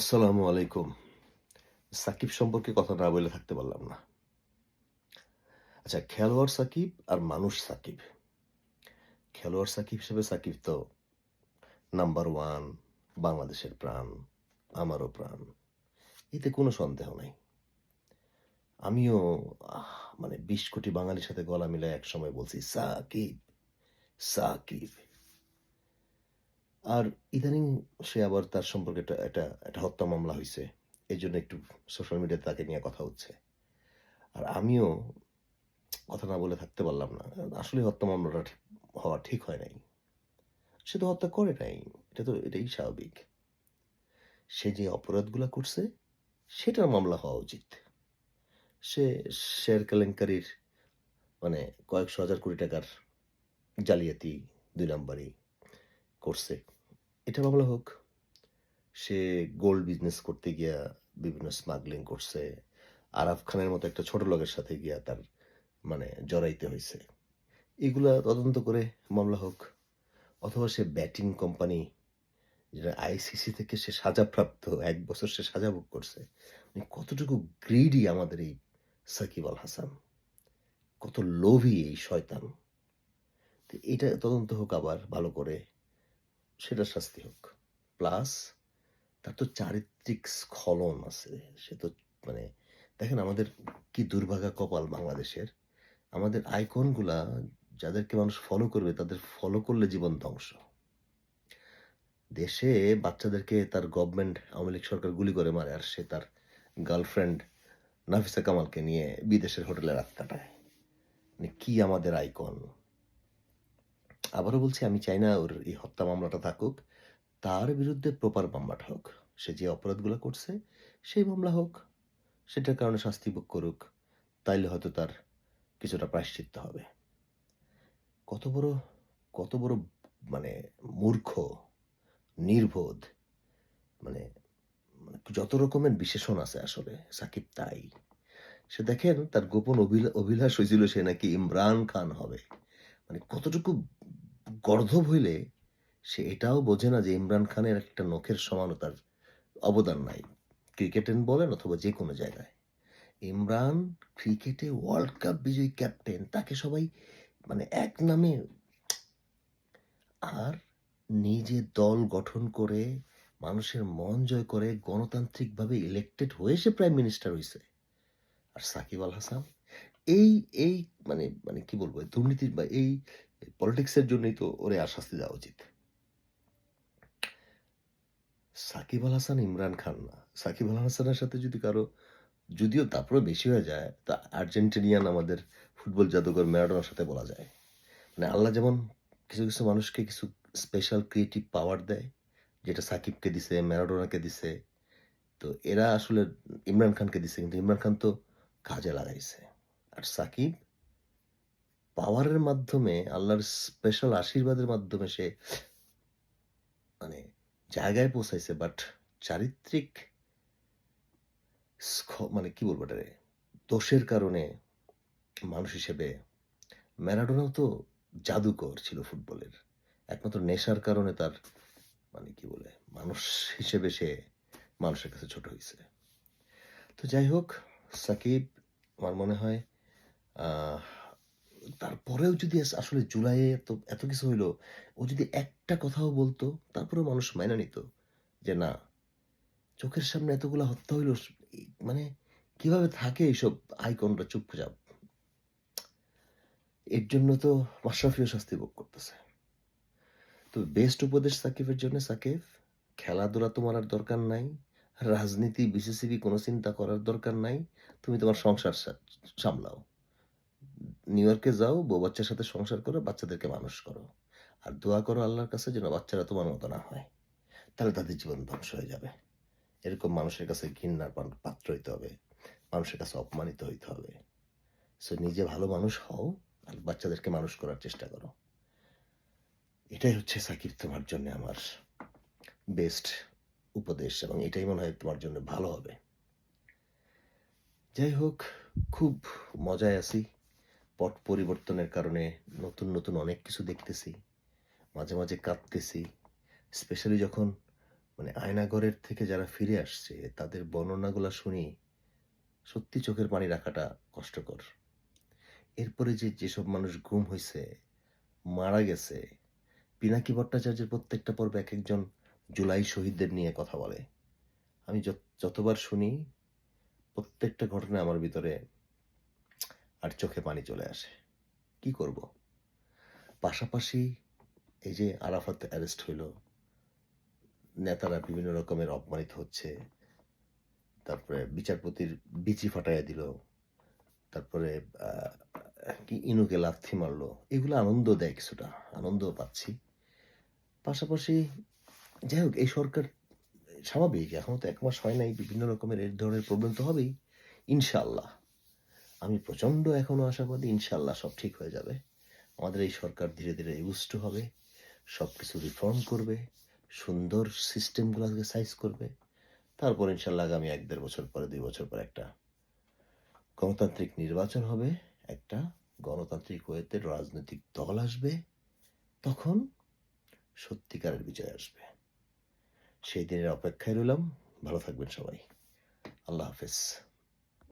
আসসালামু আলাইকুম। সাকিব সম্পর্কে কথা না বলে থাকতে পারলাম না। আচ্ছা খেলোয়াড় সাকিব আর মানুষ সাকিব। খেলোয়াড় সাকিব হিসেবে সাকিব তো নাম্বার ওয়ান বাংলাদেশের প্রাণ, আমারও প্রাণ। এতে কোনো সন্দেহ নাই। আমিও মানে বিশ কোটি বাঙালির সাথে গলা মিলায় এক সময় বলছি, সাকিব সাকিব। আর ইদানিং সে আবার তার সম্পর্কে একটা একটা হত্যা মামলা হয়েছে এই জন্য একটু সোশ্যাল মিডিয়াতে তাকে নিয়ে কথা হচ্ছে। আর আমিও কথা না বলে থাকতে পারলাম না। আসলে হত্যা মামলাটা হওয়া ঠিক হয় নাই। সে তো হত্যা করে নাই। এটা তো, এটাই স্বাভাবিক। সে যে অপরাধগুলো করছে, সেটার মামলা হওয়া উচিত। সে শেয়ার কেলেঙ্কারির মানে কয়েকশো হাজার কোটি টাকার জালিয়াতি দুই নাম্বারই। করছে। এটা মামলা হোক, সে গোল্ড বিজনেস করতে গিয়া বিভিন্ন স্মাগলিং করছে। আরাফ খানের মতো একটা ছোট লোকের সাথে গিয়া তার মানে জড়াইতে হয়েছে এগুলা তদন্ত করে মামলা হোক, অথবা সে ব্যাটিং কোম্পানি যেটা আইসিসি থেকে সে সাজাপ্রাপ্ত, এক বছর সে সাজা ভোগ করছে। মানে কতটুকু গ্রিডি আমাদের এই সাকিব আল হাসান। কত লোভী এই শয়তান। এটা তদন্ত হোক আবার ভালো করে। সেটা শাস্তি হোক। প্লাস তার তো চারিত্রিক স্খলন আছে। সে তো মানে দেখেন আমাদের কি দুর্ভাগা কপাল বাংলাদেশের। আমাদের আইকনগুলা, যাদেরকে মানুষ ফলো করবে, তাদের ফলো করলে জীবন ধ্বংস। দেশে বাচ্চাদেরকে তার গভর্নমেন্ট আওয়ামী লীগ সরকার গুলি করে মারে আর সে তার গার্লফ্রেন্ড নাফিসা কামালকে নিয়ে বিদেশের হোটেলে রাত কাটায়। মানে কি আমাদের আইকন? আবারও বলছি, আমি চাই না ওর এই হত্যা মামলাটা থাকুক। তার বিরুদ্ধে প্রপার মামলাটা হোক। সে যে অপরাধগুলো করছে, সেই মামলা হোক, সেটার কারণে শাস্তি ভোগ করুক, তাইলে হয়তো তার কিছুটা প্রায়শ্চিত্ত হবে। কত বড় কত বড় মানে মূর্খ, নির্বোধ মানে মানে যত রকমের বিশেষণ আছে আসলে, সাকিব তাই। সে দেখেন তার গোপন অভিলা- অভিলাষ হয়েছিল সে নাকি ইমরান খান হবে। মানে কতটুকু গর্ধব হইলে সে এটাও বোঝে না যে ইমরান খানের একটা নখের সমানতার অবদান নাই। ক্রিকেটে বলেন অথবা যে কোনো জায়গায়। ইমরান ক্রিকেটে ওয়ার্ল্ড কাপ বিজয়ী ক্যাপ্টেন, তাকে সবাই মানে এক নামে আর নিজে দল গঠন করে, মানুষের মন জয় করে, গণতান্ত্রিকভাবে ইলেক্টেড হয়ে সে প্রাইম মিনিস্টার হয়েছে আর সাকিব আল হাসান, এই এই মানে মানে কি বলব দুর্নীতির বা এই পলিটিক্সের জন্যই তো ওরে আর শাস্তি দেওয়া উচিত। সাকিব আল হাসান, ইমরান খান না। সাকিব আল হাসানের সাথে যদি কারও, যদিও তারপরে বেশি হয়ে যায়, তা আর্জেন্টিনিয়ান আমাদের ফুটবল জাদুঘর ম্যারাডোনার সাথে বলা যায়। মানে আল্লাহ যেমন কিছু কিছু মানুষকে কিছু স্পেশাল ক্রিয়েটিভ পাওয়ার দেয়, যেটা সাকিবকে দিছে, ম্যারাডোনাকে দিছে, তো এরা আসলে ইমরান খানকে দিছে, কিন্তু ইমরান খান তো কাজে লাগাইছে। আর সাকিব পাওয়ারের মাধ্যমে আল্লাহর স্পেশাল আশীর্বাদের মাধ্যমে সে মানে জায়গায় পৌঁছাইছে বাট চারিত্রিক মানে কি বলব এটারে? দোষের কারণে মানুষ হিসেবে ম্যারাডোনাও তো জাদুকর ছিল ফুটবলের। একমাত্র নেশার কারণে তার মানে কি বলে মানুষ হিসেবে সে মানুষের কাছে ছোট হয়েছে তো যাই হোক সাকিব আমার মনে হয় আহ, তারপরেও যদি আসলে জুলাইয়ে এত এত কিছু হইল, ও যদি একটা কথাও বলতো, তারপরেও মানুষ মাইনা নিত যে না, চোখের সামনে এতগুলা হত্যা হইল মানে কীভাবে থাকে এইসব আইকনরা চুপচাপ এর জন্য তো মাশরাফিও শাস্তি ভোগ করতেছে। তো বেস্ট উপদেশ সাকিবের জন্য, সাকিব, খেলাধুলা তোমার আর দরকার নাই, রাজনীতি বিসিসিবি কোনো চিন্তা করার দরকার নাই, তুমি তোমার সংসার সামলাও। নিউ ইয়র্কে যাও, বউ বাচ্চার সাথে সংসার করো, বাচ্চাদেরকে মানুষ করো। আর দোয়া করো আল্লাহর কাছে যেন বাচ্চারা তোমার মতো না হয়। তাহলে তাদের জীবন ধ্বংস হয়ে যাবে। এরকম মানুষের কাছে ঘৃণার পাত্র হইতে হবে। মানুষের কাছে অপমানিত হইতে হবে। সো নিজে ভালো মানুষ হও আর বাচ্চাদেরকে মানুষ করার চেষ্টা করো। এটাই হচ্ছে সাকিব তোমার জন্য আমার বেস্ট উপদেশ এবং এটাই মনে হয় তোমার জন্য ভালো হবে। যাই হোক, খুব মজায় আছি। পট পরিবর্তনের কারণে নতুন নতুন অনেক কিছু দেখতেছি, মাঝে মাঝে কাঁদতেছি স্পেশালি যখন মানে আয়নাগরের থেকে যারা ফিরে আসছে, তাদের বর্ণনাগুলো শুনি সত্যি চোখের পানি রাখাটা কষ্টকর। এরপরে যে, যেসব মানুষ গুম হয়েছে মারা গেছে, পিনাকি ভট্টাচার্যের প্রত্যেকটা পর্বে এক একজন জুলাই শহীদদের নিয়ে কথা বলে। আমি যত- যতবার শুনি, প্রত্যেকটা ঘটনা আমার ভিতরে আর চোখে পানি চলে আসে। কি করব? পাশাপাশি এই যে আরাফাত অ্যারেস্ট হইল, নেতারা বিভিন্ন রকমের অপমানিত হচ্ছে, তারপরে বিচারপতির বিচি ফাটাইয়া দিল, তারপরে কি ইনুকে লাথি মারলো, এগুলো আনন্দ দেয় কিছুটা, আনন্দ পাচ্ছি। পাশাপাশি যাই হোক, এই সরকার স্বাভাবিক, এখন তো এক মাস হয় নাই, বিভিন্ন রকমের এর ধরনের প্রবলেম তো হবেই ইনশাল্লাহ আমি প্রচণ্ড এখনও আশাবাদী, ইনশাল্লাহ সব ঠিক হয়ে যাবে। আমাদের এই সরকার ধীরে ধীরে ইউজড হবে সব কিছু রিফর্ম করবে, সুন্দর সিস্টেমগুলোকে সাইজ করবে। তারপর ইনশাল্লাহ আগামী এক দেড় বছর পরে, দুই বছর পরে একটা গণতান্ত্রিক নির্বাচন হবে, একটা গণতান্ত্রিক ওয়েতে রাজনৈতিক দল আসবে, তখন সত্যিকারের বিজয় আসবে। সেই দিনের অপেক্ষায় রইলাম। ভালো থাকবেন সবাই। আল্লাহ হাফেজ।